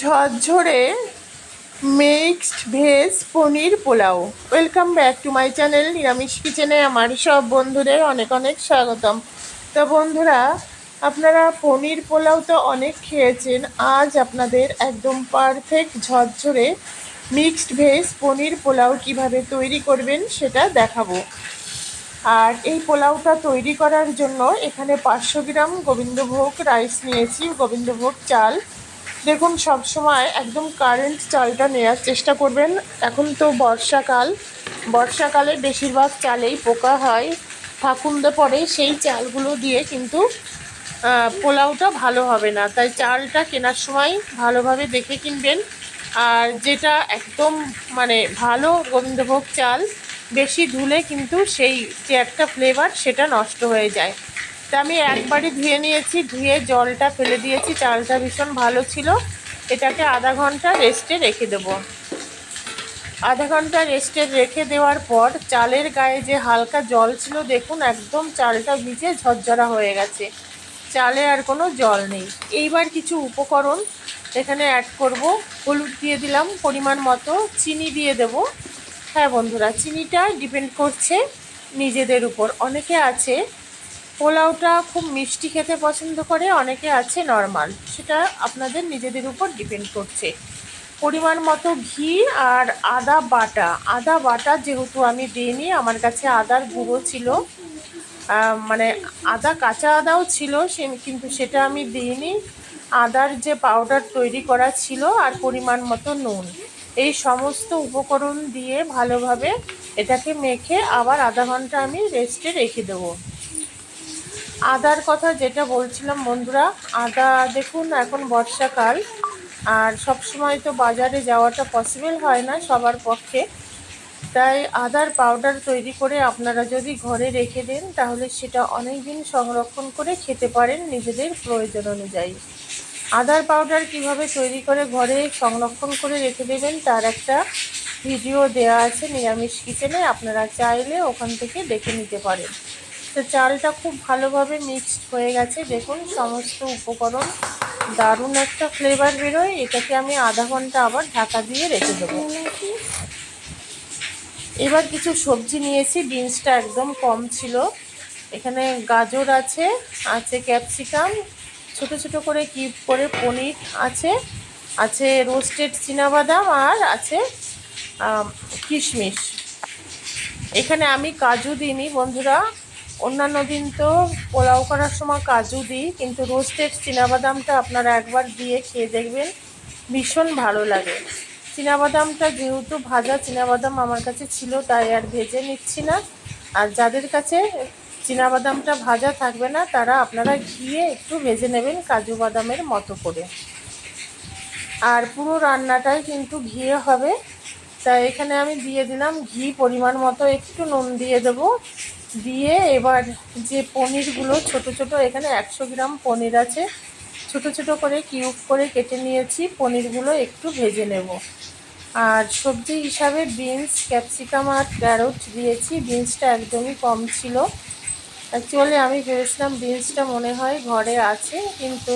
ঝরঝরে mixed veg paneer pulao. Welcome back to my channel নিরামিষ কিচেনে আমার সব বন্ধুদের অনেক অনেক স্বাগতম। তো বন্ধুরা, আপনারা পনির পোলাও তো অনেক খেয়েছেন, আজ আপনাদের একদম পারফেক্ট ঝরঝরে মিক্সড ভেজ পনির পোলাও কীভাবে তৈরি করবেন সেটা দেখাবো। আর এই পোলাওটা তৈরি করার জন্য এখানে পাঁচশো গ্রাম গোবিন্দভোগ রাইস নিয়েছি, গোবিন্দভোগ চাল। দেখুন, সব সময় একদম কারেন্ট চালটা নেওয়ার চেষ্টা করবেন। এখন তো বর্ষাকাল। বর্ষাকালে বেশিরভাগ চালেই পোকা হয়। ফাকুন্দে পরে সেই চালগুলো দিয়ে কিন্তু পোলাওটা ভালো হবে না। তাই চালটা কেনার সময় ভালোভাবে দেখে কিনবেন। আর যেটা একদম মানে ভালো গোবিন্দভোগ চাল, বেশি ধুলে কিন্তু সেই যে একটা ফ্লেভার সেটা নষ্ট হয়ে যায়। তা আমি একবারই ধুয়ে নিয়েছি, ধুয়ে জলটা ফেলে দিয়েছি, চালটা ভীষণ ভালো ছিল। এটাকে আধা ঘণ্টা রেস্টে রেখে দেবো। আধা ঘণ্টা রেস্টে রেখে দেওয়ার পর চালের গায়ে যে হালকা জল ছিল, দেখুন একদম চালটা ভিজে ঝরঝরা হয়ে গেছে। চালে আর কোনো জল নেই। এইবার কিছু উপকরণ এখানে অ্যাড করব। হলুদ দিয়ে দিলাম পরিমাণ মতো, চিনি দিয়ে দেব। হ্যাঁ বন্ধুরা, চিনিটা ডিপেন্ড করছে নিজেদের উপর। অনেকে আছে পোলাওটা খুব মিষ্টি খেতে পছন্দ করে, অনেকে আছে নর্মাল। সেটা আপনাদের নিজেদের উপর ডিপেন্ড করছে। পরিমাণ মতো ঘি আর আদা বাটা। আদা বাটা যেহেতু আমি দিইনি, আমার কাছে আদার গুঁড়ো ছিল। মানে আদা, কাঁচা আদাও ছিল, সে কিন্তু সেটা আমি দিইনি। আদার যে পাউডার তৈরি করা ছিল আর পরিমাণ মতো নুন। এই সমস্ত উপকরণ দিয়ে ভালোভাবে এটাকে মেখে আবার আধা ঘণ্টা আমি রেস্টে রেখে দেবো। আদার কথা যেটা বলছিলাম বন্ধুরা, আদা দেখুন এখন বর্ষাকাল, আর সব সময় তো বাজারে যাওয়াটা পসিবল হয় না সবার পক্ষে। তাই আদার পাউডার তৈরি করে আপনারা যদি ঘরে রেখে দেন, তাহলে সেটা অনেক দিন সংরক্ষণ করে খেতে পারেন নিজেদের প্রয়োজন অনুযায়ী। আদার পাউডার কীভাবে তৈরি করে ঘরে সংরক্ষণ করে রেখে দেবেন, তার একটা ভিডিও দেওয়া আছে নিরামিষ কিচেনে আপনারা চাইলে ওখান থেকে দেখে নিতে পারেন। তো চালটা খুব ভালোভাবে মিক্সড হয়ে গেছে। দেখুন, সমস্ত উপকরণ দারুণ একটা ফ্লেভার বেরোয়। এটাকে আমি আধা ঘণ্টা আবার ঢাকা দিয়ে রেখে দেবো। এবার কিছু সবজি নিয়েছি বিনসটা একদম কম ছিল। এখানে গাজর আছে আছে ক্যাপসিকাম ছোট ছোট করে কিউব করে পনির আছে আছে রোস্টেড বাদাম আর আছে কিশমিশ। এখানে আমি কাজু দিইনি, বন্ধুরা। অন্যান্য দিন তো পোলাও করার সময় কাজু দিই, কিন্তু রোস্টেড বাদামটা আপনারা একবার দিয়ে খেয়ে দেখবেন, ভীষণ ভালো লাগে। বাদামটা যেহেতু ভাজা বাদাম আমার কাছে ছিল, তাই আর ভেজে নিচ্ছি না। আর যাদের কাছে বাদামটা ভাজা থাকবে না, তারা আপনারা ঘিয়ে একটু ভেজে নেবেন কাজু বাদামের মতো করে। আর পুরো রান্নাটাই কিন্তু ঘিয়ে হবে। তাই এখানে আমি দিয়ে দিলাম ঘি পরিমাণ মতো, একটু নুন দিয়ে দেবো। দিয়ে এবার যে পনিরগুলো ছোট ছোট, এখানে একশো গ্রাম পনির আছে। ছোট ছোট করে কিউব করে কেটে নিয়েছি, পনিরগুলো একটু ভেজে নেব। আর সবজি হিসাবে বিনস, ক্যাপসিকাম আর ক্যারট দিয়েছি। বিনসটা একদমই কম ছিল। অ্যাকচুয়ালি আমি ভেবেছিলাম বিনসটা মনে হয় ঘরে আছে, কিন্তু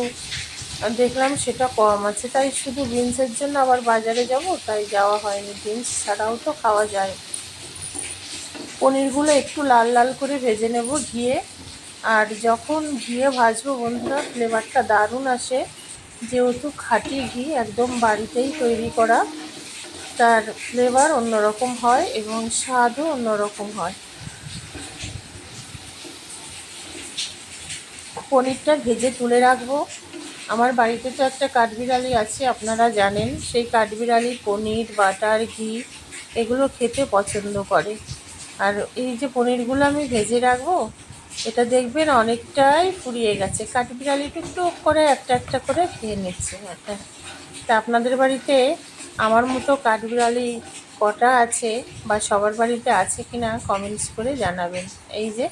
দেখলাম সেটা কম আছে। তাই শুধু বিনসের জন্য আবার বাজারে যাব, তাই যাওয়া হয়নি। বিনস ছাড়াও তো খাওয়া যায়। পনিরগুলো একটু লাল লাল করে ভেজে নেব ঘিয়ে। আর যখন ঘিয়ে ভাজবো বন্ধুরা ফ্লেভারটা দারুণ আসে। যেহেতু খাঁটি ঘি, একদম বাড়িতেই তৈরি করা, তার ফ্লেভার অন্যরকম হয় এবং স্বাদও অন্যরকম হয়। পনিরটা ভেজে তুলে রাখব। আমার বাড়িতে তো একটা কাঠবিড়ালি আছে, আপনারা জানেন। সেই কাঠবিড়ালি পনির, বাটার, ঘি, এগুলো খেতে পছন্দ করে। আর এই যে পনিরগুলো আমি ভেজে রাখব, এটা দেখবেন অনেকটাই ফুরিয়ে গেছে। কাঠবিড়ালি টুকটুক করে একটা একটা করে খেয়ে নিচ্ছে। একটা তা আপনাদের বাড়িতে আমার মতো কাঠবিড়ালি কটা আছে বা সবার বাড়িতে আছে কিনা কমেন্টস করে জানাবেন। এই যে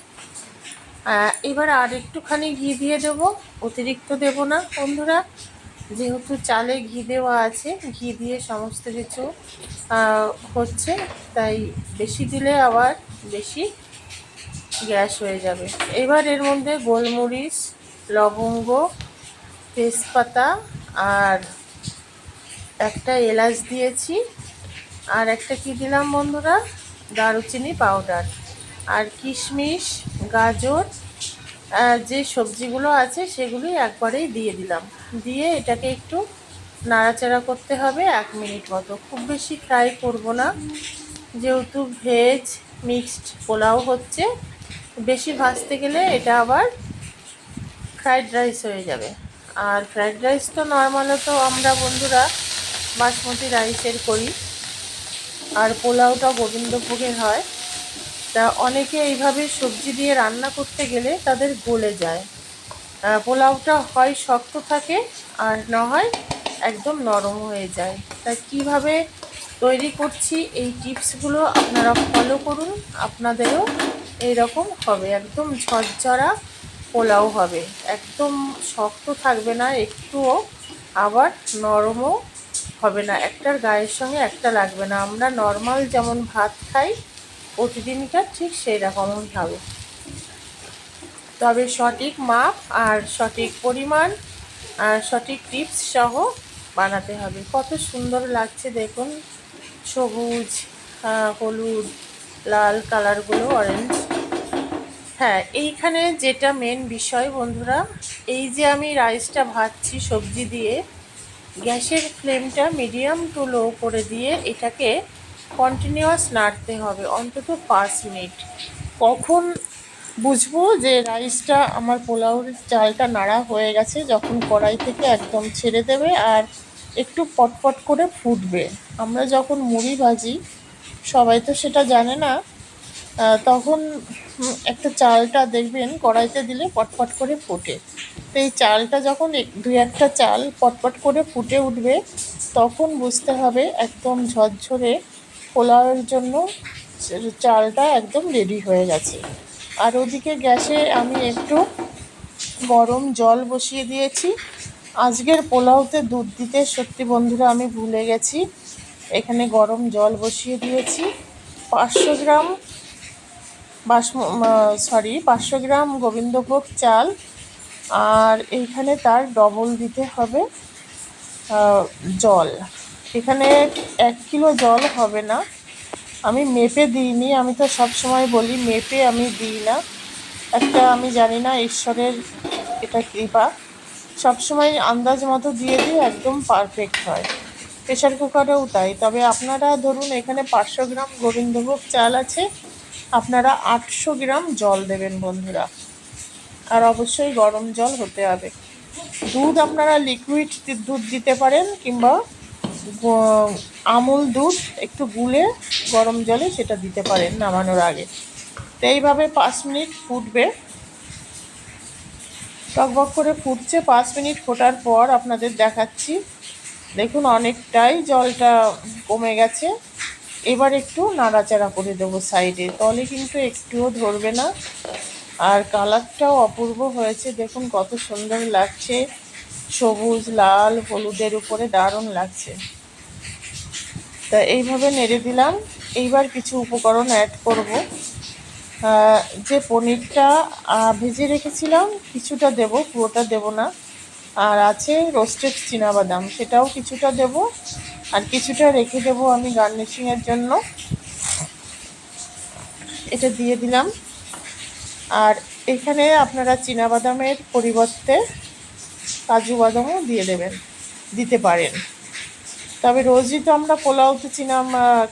এবার আর একটুখানি ঘি দিয়ে দেবো, অতিরিক্ত দেব না বন্ধুরা। যেহেতু চালে ঘি দেওয়া আছে, ঘি দিয়ে সমস্ত কিছু হচ্ছে, তাই বেশি দিলে আবার বেশি গ্যাস হয়ে যাবে। এবার এর মধ্যে গোলমরিচ, লবঙ্গ, তেজপাতা আর একটা এলাচ দিয়েছি। আর একটা কি দিলাম বন্ধুরা? দারুচিনি পাউডার। আর কিশমিশ, গাজর যে সবজিগুলো আছে সেগুলি একবারেই দিয়ে দিলাম। দিয়ে এটাকে একটু নাড়াচাড়া করতে হবে এক মিনিট মতো। খুব বেশি ফ্রাই করব না। যেহেতু ভেজ মিক্সড পোলাও হচ্ছে, বেশি ভাজতে গেলে এটা আবার ফ্রাইড রাইস হয়ে যাবে। আর ফ্রাইড রাইস তো নর্মালত আমরা বন্ধুরা বাসমতি রাইসের করি। আর পোলাওটা গোবিন্দভোগের হয়। তা অনেকে এইভাবে সবজি দিয়ে রান্না করতে গেলে তাদের গলে যায়। পোলাওটা হয় শক্ত থাকে আর না হয় একদম নরম হয়ে যায়। তা কীভাবে তৈরি করছি এই টিপসগুলো আপনারা ফলো করুন, আপনাদেরও এইরকম হবে, একদম ঝরঝরা পোলাও হবে। একদম শক্ত থাকবে না, একটুও আবার নরমও হবে না, একটার গায়ের সঙ্গে একটা লাগবে না। আমরা নর্মাল যেমন ভাত খাই প্রতিদিনকার ঠিক সেই রকমই হবে তবে সঠিক মাপ আর সঠিক পরিমাণ আর সঠিক টিপস সহ বানাতে হবে। কত সুন্দর লাগছে দেখুন। সবুজ হলুদ, লাল কালারগুলো অরেঞ্জ হ্যাঁ এইখানে যেটা মেন বিষয় বন্ধুরা, এই যে আমি রাইসটা ভাজছি সবজি দিয়ে, গ্যাসের ফ্লেমটা মিডিয়াম টু লো করে দিয়ে এটাকে কন্টিনিউয়াস নাড়তে হবে, অন্তত পাঁচ মিনিট। কখন বুঝব যে রাইসটা আমার পোলাওর চালটা নাড়া হয়ে গেছে, যখন কড়াই থেকে একদম ছেড়ে দেবে আর একটু পটপট করে ফুটবে। আমরা যখন মুড়ি ভাজি, সবাই তো সেটা জানে না তখন একটা চালটা দেখবেন কড়াইতে দিলে পটপট করে ফোটে। তো এই চালটা যখন দুই একটা চাল পটপট করে ফুটে উঠবে, তখন বুঝতে হবে একদম ঝরঝরে পোলাওয়ের জন্য চালটা একদম রেডি হয়ে গেছে। আর ওদিকে গ্যাসে আমি একটু গরম জল বসিয়ে দিয়েছি। আজকের পোলাওতে দুধ দিতে সত্যি বন্ধুরা আমি ভুলে গেছি। এখানে গরম জল বসিয়ে দিয়েছি। পাঁচশো গ্রাম বাসমু সরি পাঁচশো গ্রাম গোবিন্দভোগ চাল। আর এইখানে তার ডবল দিতে হবে জল। এখানে এক কিলো জল হবে না। আমি মেপে দিইনি, আমি তো সব সময় বলি মেপে আমি দিই না। একটা আমি জানি না ঈশ্বরের এটা কৃপা। সবসময় আন্দাজ মতো দিয়ে দিই, একদম পারফেক্ট হয়। প্রেশার কুকারেও তাই। তবে আপনারা ধরুন, এখানে পাঁচশো গ্রাম গোবিন্দভোগ চাল আছে, আপনারা আটশো গ্রাম জল দেবেন বন্ধুরা। আর অবশ্যই গরম জল হতে হবে। দুধ আপনারা লিকুইড দুধ দিতে পারেন কিংবা আমুল দুধ, একটু গুলে গরম জলে সেটা দিতে পারেন নামানোর আগে। তো এইভাবে পাঁচ মিনিট ফুটবে। টকবক করে ফুটছে, পাঁচ মিনিট ফোটার পর আপনাদের দেখাচ্ছি। দেখুন, অনেকটাই জলটা কমে গেছে। এবার একটু নাড়াচাড়া করে দেবো সাইডে। তলে কিন্তু একটুও ধরবে না। আর কালারটাও অপূর্ব হয়েছে। দেখুন, কত সুন্দর লাগছে। সবুজ, লাল, হলুদের উপরে দারুণ লাগছে। তা এইভাবে নেড়ে দিলাম। এইবার কিছু উপকরণ অ্যাড করব। যে পনিরটা ভেজে রেখেছিলাম, কিছুটা দেব, পুরোটা দেব না। আর আছে রোস্টেড বাদাম সেটাও কিছুটা দেব। আর কিছুটা রেখে দেব আমি গার্নিশিংয়ের জন্য। এটা দিয়ে দিলাম। আর এখানে আপনারা বাদামের পরিবর্তে কাজু বাদামও দিয়ে দেবেন, দিতে পারেন। তবে রোজই তো আমরা পোলাওতে চীনা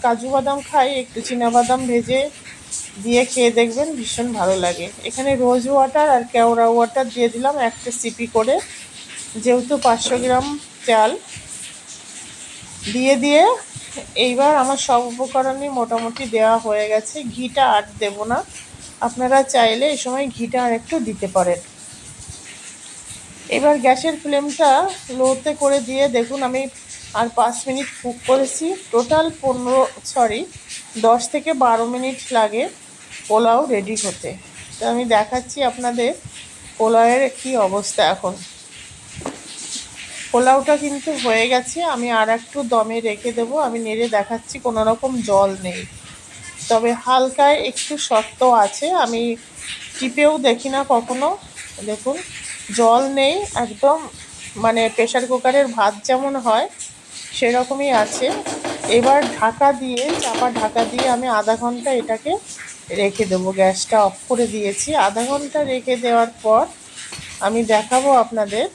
কাজু বাদাম খাই, একটু বাদাম ভেজে দিয়ে খেয়ে দেখবেন ভীষণ ভালো লাগে। এখানে রোজ ওয়াটার আর কেওড়া ওয়াটার দিয়ে দিলাম একটা সিপি করে, যেহেতু পাঁচশো গ্রাম চাল। দিয়ে দিয়ে এইবার আমার সব উপকরণই মোটামুটি দেওয়া হয়ে গেছে। ঘিটা আর দেবো না। আপনারা চাইলে এই সময় ঘিটা আর একটু দিতে পারেন। এবার গ্যাসের ফ্লেমটা লোতে করে দিয়ে দেখুন, আমি আর পাঁচ মিনিট কুক করেছি। টোটাল পনেরো সরি দশ থেকে বারো মিনিট লাগে পোলাও রেডি হতে। তো আমি দেখাচ্ছি আপনাদের পোলাওয়ের কী অবস্থা এখন। পোলাওটা কিন্তু হয়ে গেছে, আমি আর একটু দমে রেখে দেবো, আমি নেড়ে দেখাচ্ছি, কোনো রকম জল নেই। তবে হালকায় একটু শক্ত আছে, আমি টিপেও দেখি না কখনো। দেখুন জল নেই, একদম মানে প্রেশার কুকারের ভাত যেমন হয়, সেরকমই আছে। এবার ঢাকা দিয়ে, চাপা ঢাকা দিয়ে আমি আধা ঘণ্টা এটাকে রেখে দেবো। গ্যাসটা অফ করে দিয়েছি। আধা ঘণ্টা রেখে দেওয়ার পর আমি দেখাবো আপনাদের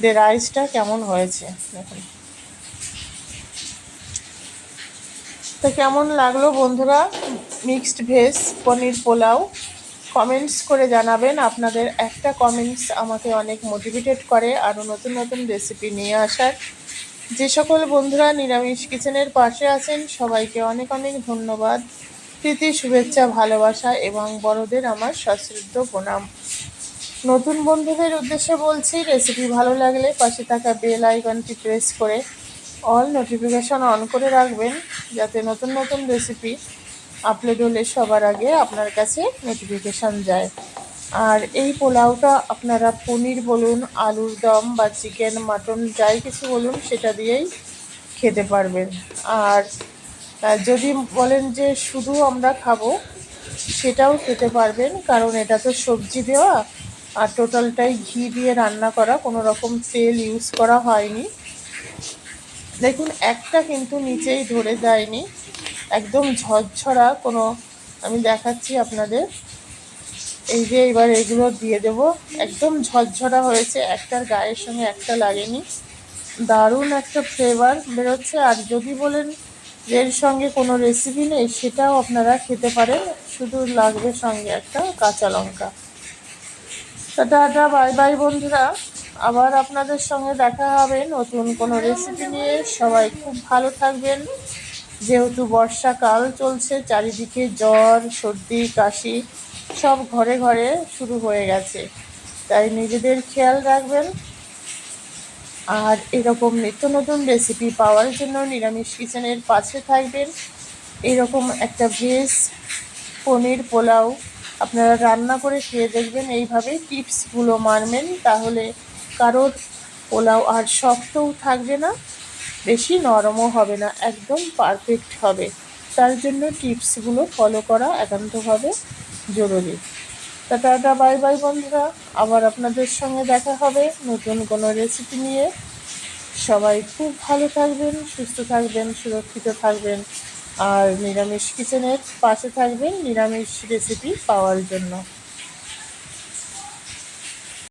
যে রাইসটা কেমন হয়েছে। দেখুন। তো কেমন লাগল বন্ধুরা? Mixed veg paneer pulao. Comments করে জানাবেন। আপনাদের একটা কমেন্টস আমাকে অনেক মোটিভেটেড করে, আরও নতুন নতুন রেসিপি নিয়ে আসার। যে সকল বন্ধুরা নিরামিষ কিচেনের পাশে আছেন, সবাইকে অনেক অনেক ধন্যবাদ। প্রীতি, শুভেচ্ছা, ভালোবাসা এবং বড়দের আমার সশ্রদ্ধ প্রণাম। নতুন বন্ধুদের উদ্দেশ্যে বলছি রেসিপি ভালো লাগলে পাশে থাকা বেল আইকনটি প্রেস করে অল নোটিফিকেশন অন করে রাখবেন, যাতে নতুন নতুন রেসিপি আপলোড হলে সবার আগে আপনার কাছে নোটিফিকেশান যায়। আর এই পোলাওটা আপনারা পনির বলুন, আলুর দম বা চিকেন মাটন যাই কিছু বলুন, সেটা দিয়েই খেতে পারবেন। আর যদি বলেন যে শুধু আমরা খাব, সেটাও খেতে পারবেন, কারণ এটা তো সবজি দেওয়া, আর টোটালটাই ঘি দিয়ে রান্না করা, কোনো রকম তেল ইউজ করা হয়নি। দেখুন, একটা কিন্তু নিচেই ধরে যায়নি একদম ঝরঝরা কোনো আমি দেখাচ্ছি আপনাদের। এই যে এবার এগুলো দিয়ে দেব। একদম ঝরঝরা হয়েছে, একটার গায়ের সঙ্গে একটা লাগেনি। দারুণ একটা ফ্লেভার বেরোচ্ছে। আর যদি বলেন এর সঙ্গে কোনো রেসিপি নেই, সেটাও আপনারা খেতে পারেন। শুধু লাগবে সঙ্গে একটা কাঁচা লঙ্কা। টাটা বাই বাই বন্ধুরা। আবার আপনাদের সঙ্গে দেখা হবে নতুন কোনো রেসিপি নিয়ে। সবাই খুব ভালো থাকবেন। যেহেতু বর্ষাকাল চলছে, চারিদিকে জ্বর, সর্দি, কাশি, সব ঘরে ঘরে শুরু হয়ে গেছে। তাই নিজেদের খেয়াল রাখবেন। আর এরকম নিত্য নতুন রেসিপি পাওয়ার জন্য নিরামিষ কিচেনের পাশে থাকবেন। এরকম একটা ভেজ পনির পোলাও আপনারা রান্না করে খেয়ে দেখবেন। এইভাবে টিপসগুলো মারবেন তাহলে কারোর পোলাও আর শক্তও থাকবে না। বেশি নরমও হবে না, একদম পারফেক্ট হবে। তার জন্য টিপসগুলো ফলো করা একান্তভাবে জরুরি। তা টাটা বাই বাই বন্ধুরা। আবার আপনাদের সঙ্গে দেখা হবে নতুন কোনো রেসিপি নিয়ে। সবাই খুব ভালো থাকবেন, সুস্থ থাকবেন, সুরক্ষিত থাকবেন। আর নিরামিষ কিচেনের পাশে থাকবেন নিরামিষ রেসিপি পাওয়ার জন্য।